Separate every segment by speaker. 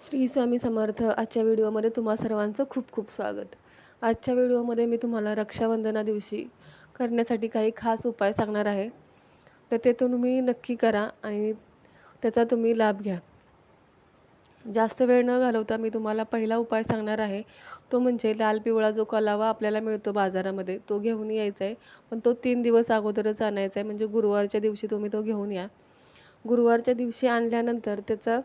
Speaker 1: श्री स्वामी समर्थ आजच्या व्हिडिओमध्ये तुम्हा सर्वांचं खूप खूप स्वागत. आजच्या व्हिडिओमध्ये मी तुम्हाला रक्षाबंधना दिवशी करण्यासाठी काही खास उपाय सांगणार आहे. तर ते तुम्ही नक्की करा आणि त्याचा तुम्ही लाभ घ्या. जास्त वेळ न घालवता मी तुम्हाला पहिला उपाय सांगणार आहे. तो म्हणजे लाल पिवळा जो कलावा आपल्याला मिळतो बाजारामध्ये तो घेऊन यायचा आहे पण तो तीन दिवस अगोदरच आणायचा आहे म्हणजे गुरुवारच्या दिवशी तुम्ही तो घेऊन या. गुरुवारच्या दिवशी आणल्यानंतर त्याचा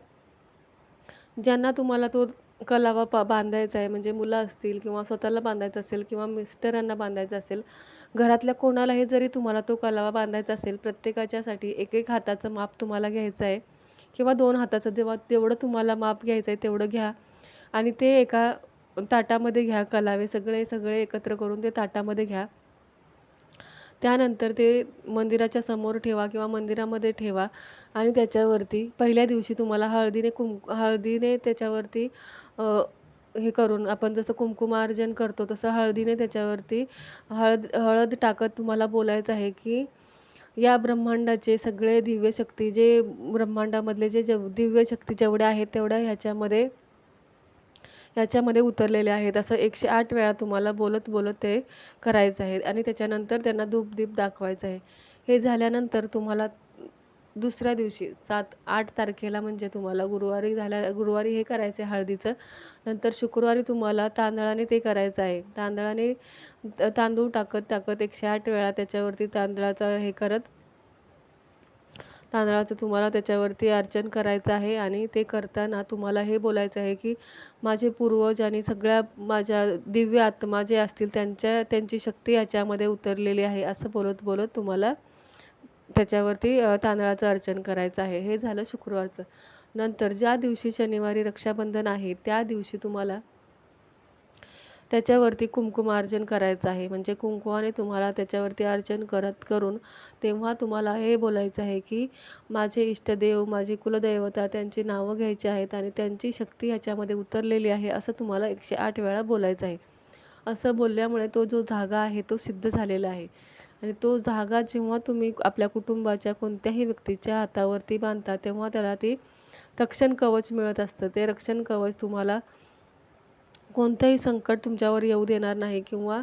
Speaker 1: ज्यांना तुम्हाला तो कलावा पा बांधायचा आहे म्हणजे मुलं असतील किंवा स्वतःला बांधायचा असेल किंवा मिस्टरांना बांधायचा असेल घरातल्या कोणालाही जरी तुम्हाला तो कलावा बांधायचा असेल प्रत्येकाच्यासाठी एक एक हाताचं माप तुम्हाला घ्यायचं आहे. किंवा दोन हाताचं जेव्हा तेवढं तुम्हाला माप घ्यायचं आहे तेवढं घ्या. आणि ते एका ताटामध्ये घ्या कलावे सगळे सगळे एकत्र करून ते ताटामध्ये घ्या. त्यानंतर ते मंदिराच्या समोर ठेवा किंवा मंदिरामध्ये ठेवा आणि त्याच्यावरती पहिल्या दिवशी तुम्हाला हळदीने कुंक हळदीने त्याच्यावरती हे करून आपण जसं कुंकुमार्जन करतो तसं हळदीने त्याच्यावरती हळद हळद टाकत तुम्हाला बोलायचं आहे की या ब्रह्मांडाचे सगळे दिव्य शक्ती जे ब्रह्मांडामधले जे जेव दिव्य शक्ती जेवढ्या आहेत तेवढ्या ह्याच्यामध्ये याच्यामध्ये उतरलेले आहेत. असं एकशे आठ वेळा तुम्हाला बोलत बोलत ते करायचं आहे. आणि त्याच्यानंतर त्यांना धूपदीप दाखवायचं आहे. हे झाल्यानंतर तुम्हाला दुसऱ्या दिवशी सात आठ तारखेला म्हणजे तुम्हाला गुरुवारी झाल्या गुरुवारी हे करायचं आहे हळदीचं. नंतर शुक्रवारी तुम्हाला तांदळाने ते करायचं आहे. तांदळाने तांदूळ टाकत टाकत एकशे आठ वेळा त्याच्यावरती तांदळाचं हे करत तांदळाचं तुम्हाला त्याच्यावरती अर्चन करायचं आहे आणि ते करताना तुम्हाला हे बोलायचं आहे की माझे पूर्वज आणि सगळ्या माझ्या दिव्य आत्मा जे असतील त्यांच्या त्यांची शक्ती याच्यामध्ये उतरलेली आहे असं बोलत बोलत तुम्हाला त्याच्यावरती तांदळाचं अर्चन करायचं आहे. हे झालं शुक्रवारचं. नंतर ज्या दिवशी शनिवारी रक्षाबंधन आहे त्या दिवशी तुम्हाला त्याच्यावरती कुंकुमार्जन करायचं आहे. म्हणजे कुंकुमाने तुम्हाला त्याच्यावरती अर्चन करत करून तेव्हा तुम्हाला हे बोलायचं आहे की माझे इष्टदेव माझे कुलदैवता त्यांची नावं घ्यायची आहेत आणि त्यांची शक्ती ह्याच्यामध्ये उतरलेली आहे असं तुम्हाला एकशे आठ वेळा बोलायचं आहे. असं बोलल्यामुळे तो जो धागा आहे तो सिद्ध झालेला आहे. आणि तो धागा जेव्हा तुम्ही आपल्या कुटुंबाच्या कोणत्याही व्यक्तीच्या हातावरती बांधता तेव्हा त्याला ती रक्षण कवच मिळत असतं. ते रक्षण कवच तुम्हाला कोणतंही संकट तुमच्यावर येऊ देणार नाही किंवा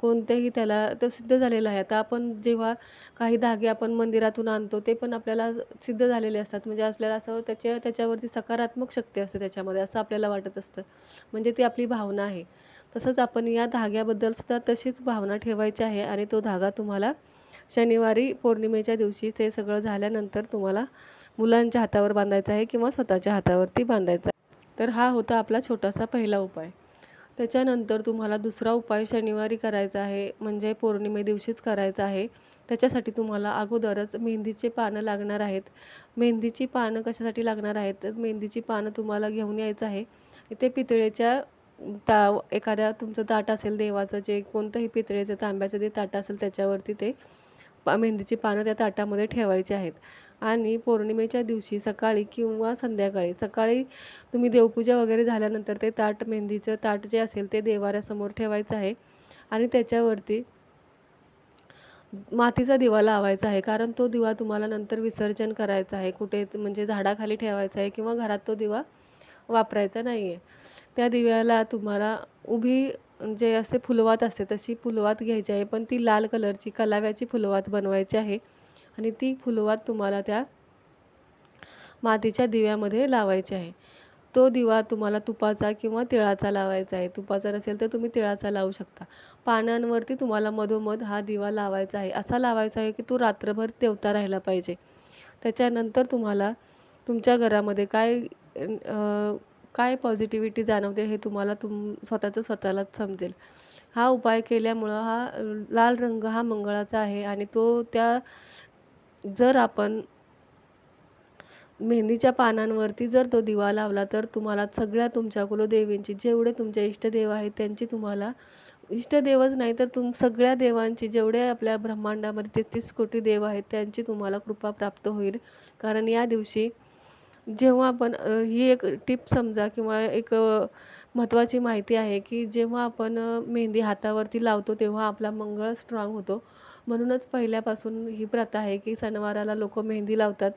Speaker 1: कोणतेही त्याला तो सिद्ध झालेला आहे. आता आपण जेव्हा काही धागे आपण मंदिरातून आणतो ते पण आपल्याला सिद्ध झालेले असतात. म्हणजे आपल्याला असं त्याच्या त्याच्यावरती सकारात्मक शक्ती असते त्याच्यामध्ये असं आपल्याला वाटत असतं. म्हणजे ती आपली भावना आहे. तसंच आपण या धाग्याबद्दल सुद्धा तशीच भावना ठेवायची आहे आणि तो धागा तुम्हाला शनिवारी पौर्णिमेच्या दिवशी ते सगळं झाल्यानंतर तुम्हाला मुलांच्या हातावर बांधायचं आहे किंवा स्वतःच्या हातावरती बांधायचा आहे. तर हा होता आपला छोटासा पहिला उपाय. त्याच्यानंतर तुम्हाला दुसरा उपाय शनिवारी करायचा आहे म्हणजे पौर्णिमे दिवशीच करायचा आहे. त्याच्यासाठी तुम्हाला अगोदरच मेहंदीचे पानं लागणार आहेत. मेहंदीची पानं कशासाठी लागणार आहेत? तर मेहंदीची पानं तुम्हाला घेऊन यायचं आहे. ते पितळेच्या ता एखाद्या तुमचं ताट असेल देवाचं जे कोणतंही पितळेचं तांब्याचं जे ताट असेल त्याच्यावरती ते मेहंदीची पानं त्या ताटामध्ये ठेवायची आहेत. आणि पौर्णिमेच्या दिवशी सकाळी किंवा संध्याकाळी सकाळी तुम्ही देवपूजा वगैरे झाल्यानंतर ते ताट मेहंदीचं ताट जे असेल ते देवाऱ्यासमोर ठेवायचं आहे. आणि त्याच्यावरती मातीचा दिवा लावायचा आहे कारण तो दिवा तुम्हाला नंतर विसर्जन करायचा आहे. कुठे म्हणजे झाडाखाली ठेवायचा आहे किंवा घरात तो दिवा वापरायचा नाही आहे त्या दिव्याला तुम्हाला उभी जे असे फुलवात असते तशी फुलवात घ्यायची आहे. पण ती लाल कलरची कलाव्याची फुलवात बनवायची आहे. आणि ती फुलवात तुम्हाला त्या मातीच्या दिव्यामध्ये लावायची आहे. तो दिवा तुम्हाला तुपाचा किंवा तिळाचा लावायचा आहे. तुपाचा नसेल तर तुम्ही तिळाचा लावू शकता. पानांवरती तुम्हाला मधोमध हा दिवा लावायचा आहे. असा लावायचा आहे की तो रात्रभर तेवता राहिला पाहिजे. त्याच्यानंतर तुम्हाला तुमच्या घरामध्ये काय काय पॉझिटिव्हिटी जाणवते हे तुम्हाला तुम स्वतःचं स्वतःलाच समजेल. हा उपाय केल्यामुळं हा लाल रंग हा मंगळाचा आहे आणि तो त्या जर आपण मेहंदीच्या पानांवरती जर तो दिवा लावला तर तुम्हाला सगळ्या तुमच्या कुलदेवींची जेवढे तुमचे इष्टदेव आहेत त्यांची तुम्हाला इष्टदेवच नाही तर तुम सगळ्या देवांची जेवढे आपल्या ब्रह्मांडामध्ये तेहतीस कोटी देव आहेत त्यांची तुम्हाला कृपा प्राप्त होईल. कारण या दिवशी जेव्हा आपण ही एक टिप समजा किंवा एक महत्त्वाची माहिती आहे की जेव्हा आपण मेहंदी हातावरती लावतो तेव्हा आपला मंगळ स्ट्राँग होतो. म्हणूनच पहिल्यापासून ही प्रथा आहे की सणवाराला लोक मेहंदी लावतात.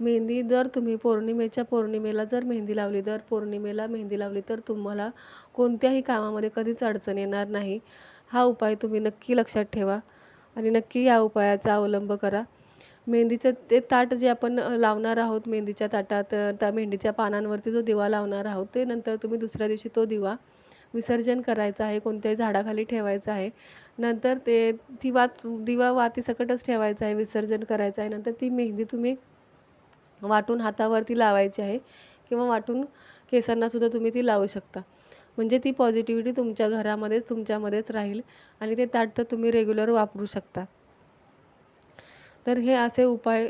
Speaker 1: मेहंदी जर तुम्ही पौर्णिमेच्या पौर्णिमेला जर मेहंदी लावली तर पौर्णिमेला मेहंदी लावली तर तुम्हाला कोणत्याही कामामध्ये कधीच अडचण येणार नाही. हा उपाय तुम्ही नक्की लक्षात ठेवा आणि नक्की या उपायाचा अवलंब करा. मेहंदीचं ते ताट जे आपण लावणार आहोत मेहंदीच्या ताटात त्या मेहंदीच्या पानांवरती जो दिवा लावणार आहोत ते नंतर तुम्ही दुसऱ्या दिवशी तो दिवा विसर्जन करायचा आहे कोणत्याही झाडाखाली ठेवायचा आहे. नंतर ते ती वाच दिवा वातीसकटच ठेवायचा आहे विसर्जन करायचं आहे. नंतर ती मेहंदी तुम्ही वाटून हातावरती लावायची आहे किंवा वाटून केसांनासुद्धा तुम्ही ती लावू शकता. म्हणजे ती पॉझिटिव्हिटी तुमच्या घरामध्येच तुमच्यामध्येच राहील आणि ते ताट तर तुम्ही रेग्युलर वापरू शकता. तर हे असे उपाय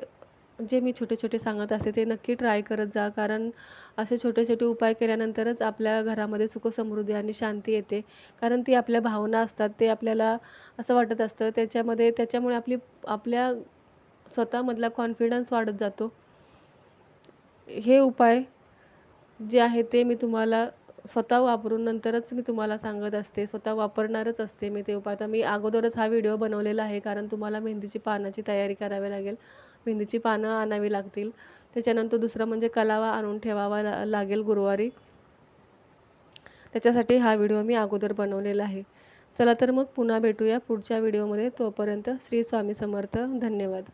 Speaker 1: जे मी छोटे छोटे सांगत असते ते नक्की ट्राय करत जा. कारण असे छोटे छोटे उपाय केल्यानंतरच आपल्या घरामध्ये सुखसमृद्धी आणि शांती येते. कारण ती आपल्या भावना असतात ते आपल्याला असं वाटत असतं त्याच्यामध्ये त्याच्यामुळे आपली आपल्या स्वतःमधला कॉन्फिडन्स वाढत जातो. हे उपाय जे आहे ते मी तुम्हाला स्वतः वापरून नंतरच मी तुम्हाला सांगत असते स्वतः वापरणारच असते मी ते उपाय आता मी अगोदरच हा व्हिडिओ बनवलेला आहे कारण तुम्हाला मेहंदीची पानाची तयारी करावी लागेल. मेहंदीची पानं आणावी लागतील. त्याच्यानंतर दुसरं म्हणजे कलावा आणून ठेवावा ला लागेल गुरुवारी. त्याच्यासाठी हा व्हिडिओ मी अगोदर बनवलेला आहे. चला तर मग पुन्हा भेटूया पुढच्या व्हिडिओमध्ये. तोपर्यंत श्री स्वामी समर्थ. धन्यवाद.